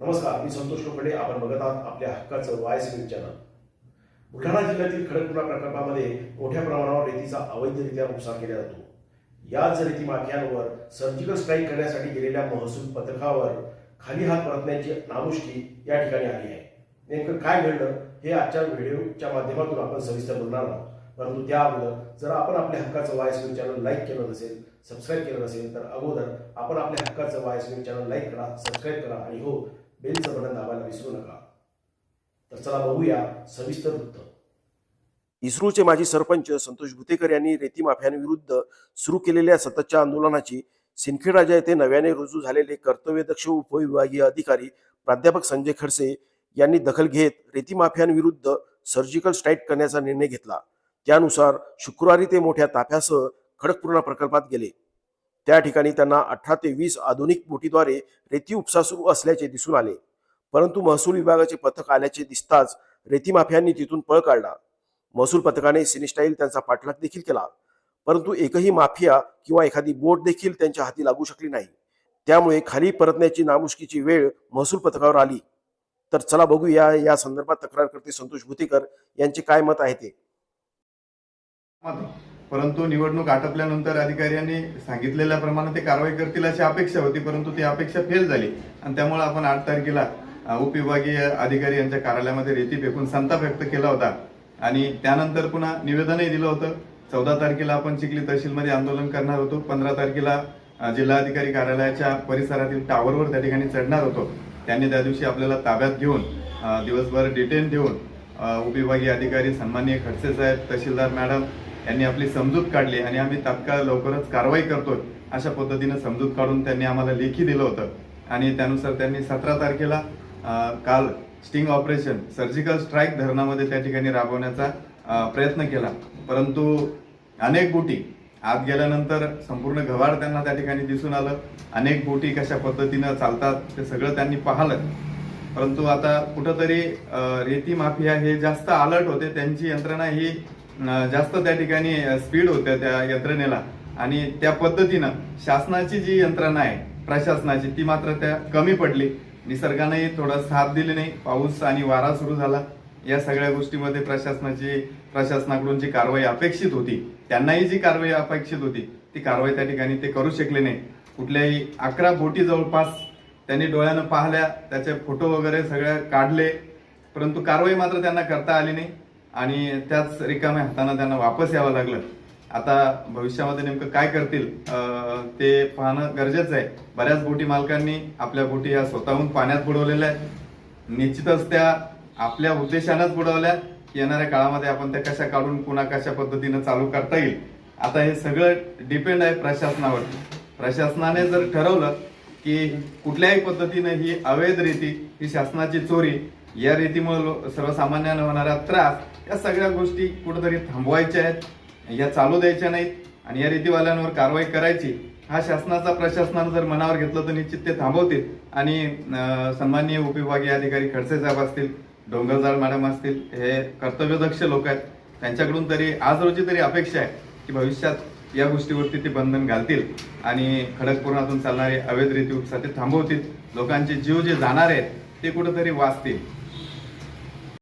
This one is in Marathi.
नमस्कार मी संतोष लोखंडे. आपण बघत आहात आपल्या हक्काचं वायस न्यूज चॅनल. बुलढाणा जिल्ह्यातील खडकपुरा प्रकल्पामध्ये मोठ्या प्रमाणावर रेतीचा अवैधरित्या नुकसान केला जातो. याच रेती माफियांवर सर्जिकल स्ट्राईक करण्यासाठी गेलेल्या महसूल पथकावर खाली हात परतण्याची नामुष्की या ठिकाणी आली आहे. नेमकं काय घडलं हे आजच्या व्हिडिओच्या माध्यमातून आपण सविस्तर बोलणार आहोत. परंतु त्या अगोदर जर आपण आपल्या हक्काचं वायस न्यूज चॅनल लाईक केलं नसेल सबस्क्राईब केलं नसेल तर अगोदर आपण आपल्या हक्काचं वायस न्यूज चॅनल लाईक करा सबस्क्राईब करा. आणि हो बेलचं बटन दाबायला विसरू नका. तर चला बघूया सविस्तर वृत्त इस्रोचे माजी सरपंच संतोष भुतेकर यांनी रेती माफियांविरुद्ध सुरू केलेल्या सततच्या आंदोलनाची सिंदखेड येथे नव्याने रुजू झालेले कर्तव्यदक्ष उपविभागीय अधिकारी प्राध्यापक संजय खडसे यांनी दखल घेत रेतीमाफ्यांविरुद्ध सर्जिकल स्ट्राईक करण्याचा निर्णय घेतला. त्यानुसार शुक्रवारी ते मोठ्या ताफ्यासह खडकपूर्णा प्रकल्पात गेले. त्या ठिकाणी त्यांना अठरा ते वीस आधुनिक बोटीद्वारे रेती उपसा सुरू असल्याचे दिसून आले. परंतु महसूल विभागाचे पथक आल्याचे दिसताच रेती माफियांनी तिथून पळ काढला. महसूल पथकाने सिनिस्टाईल त्यांचा पाठलाग देखील केला. परंतु एकही माफिया किंवा एखादी बोट देखील त्यांच्या हाती लागू शकली नाही. त्यामुळे खाली परतण्याची नामुष्कीची वेळ महसूल पथकावर आली. तर चला बघूया या संदर्भात तक्रारकर्ते संतोष भुतेकर यांचे काय मत आहे ते. परंतु निवडणूक आटपल्यानंतर अधिकाऱ्यांनी सांगितलेल्याप्रमाणे ते कारवाई करतील अशी अपेक्षा होती परंतु ती अपेक्षा फेल झाली. आणि त्यामुळे आपण आठ तारखेला उपविभागीय अधिकारी यांच्या कार्यालयामध्ये रेती फेकून संताप व्यक्त केला होता. आणि त्यानंतर पुन्हा निवेदनही दिलं होतं. चौदा तारखेला आपण चिखली तहसीलमध्ये आंदोलन करणार होतो. पंधरा तारखेला जिल्हाधिकारी कार्यालयाच्या परिसरातील टावरवर त्या ठिकाणी चढणार होतो. त्यांनी त्या दिवशी आपल्याला ताब्यात घेऊन दिवसभर डिटेन देऊन उपविभागीय अधिकारी सन्माननीय खडसे साहेब तहसीलदार मॅडम यांनी आपली समजूत काढली आणि आम्ही तात्काळ लवकरच कारवाई करतोय अशा पद्धतीनं समजूत काढून त्यांनी आम्हाला लेखी दिलं होतं. आणि त्यानुसार त्यांनी सतरा तारखेला काल स्टिंग ऑपरेशन सर्जिकल स्ट्राईक धरणामध्ये त्या ठिकाणी राबवण्याचा प्रयत्न केला. परंतु अनेक बोटी आत गेल्यानंतर संपूर्ण गव्हाड त्यांना त्या ठिकाणी दिसून आलं. अनेक बोटी कशा पद्धतीनं चालतात ते सगळं त्यांनी पाहिलं. परंतु आता कुठंतरी रेती माफिया हे जास्त अलर्ट होते. त्यांची यंत्रणा ही जास्त त्या ठिकाणी स्पीड होत्या त्या यंत्रणेला. आणि त्या पद्धतीनं शासनाची जी यंत्रणा आहे प्रशासनाची ती मात्र त्या कमी पडली. निसर्गानेही थोडा साथ दिली नाही. पाऊस आणि वारा सुरू झाला. या सगळ्या गोष्टीमध्ये प्रशासनाची प्रशासनाकडून जी कारवाई अपेक्षित होती त्यांनाही जी कारवाई अपेक्षित होती ती कारवाई त्या ठिकाणी ते करू शकले नाही. कुठल्याही अकरा बोटी जवळपास त्यांनी डोळ्यानं पाहिल्या त्याचे फोटो वगैरे सगळ्या काढले परंतु कारवाई मात्र त्यांना करता आली नाही. आणि त्याच रिकाम्या हाताने त्यांना वापस यावं लागलं. आता भविष्यामध्ये नेमकं काय करतील ते पाहणं गरजेचं आहे. बऱ्याच बोटी मालकांनी आपल्या बोटी या स्वतःहून पाण्यात बुडवलेल्या आहेत. निश्चितच त्या आपल्या उद्देशानंच बुडवल्या येणाऱ्या काळामध्ये आपण त्या कशा काढून पुन्हा कशा पद्धतीनं चालू करता येईल? आता हे सगळं डिपेंड आहे प्रशासनावर. प्रशासनाने जर ठरवलं की कुठल्याही पद्धतीनं ही अवैध रीती ही शासनाची चोरी या रीतीमुळे सर्वसामान्यांना होणारा त्रास या सगळ्या गोष्टी कुठेतरी थांबवायच्या आहेत या चालू द्यायच्या नाहीत आणि या रीतीवाल्यांवर कारवाई करायची हा शासनाचा प्रशासनानं जर मनावर घेतलं तर निश्चित ते थांबवतील. आणि सन्माननीय उपविभागीय अधिकारी खडसे साहेब असतील डोंगरजाळ मॅडम असतील हे कर्तव्यदक्ष लोक आहेत. त्यांच्याकडून तरी आज रोजी तरी अपेक्षा आहे की भविष्यात या गोष्टीवरती ते बंधन घालतील आणि खडकपूर्णातून चालणारे अवैध रीती उपसा ते थांबवतील. लोकांचे जीव जे जाणार आहेत ते कुठंतरी वाचतील.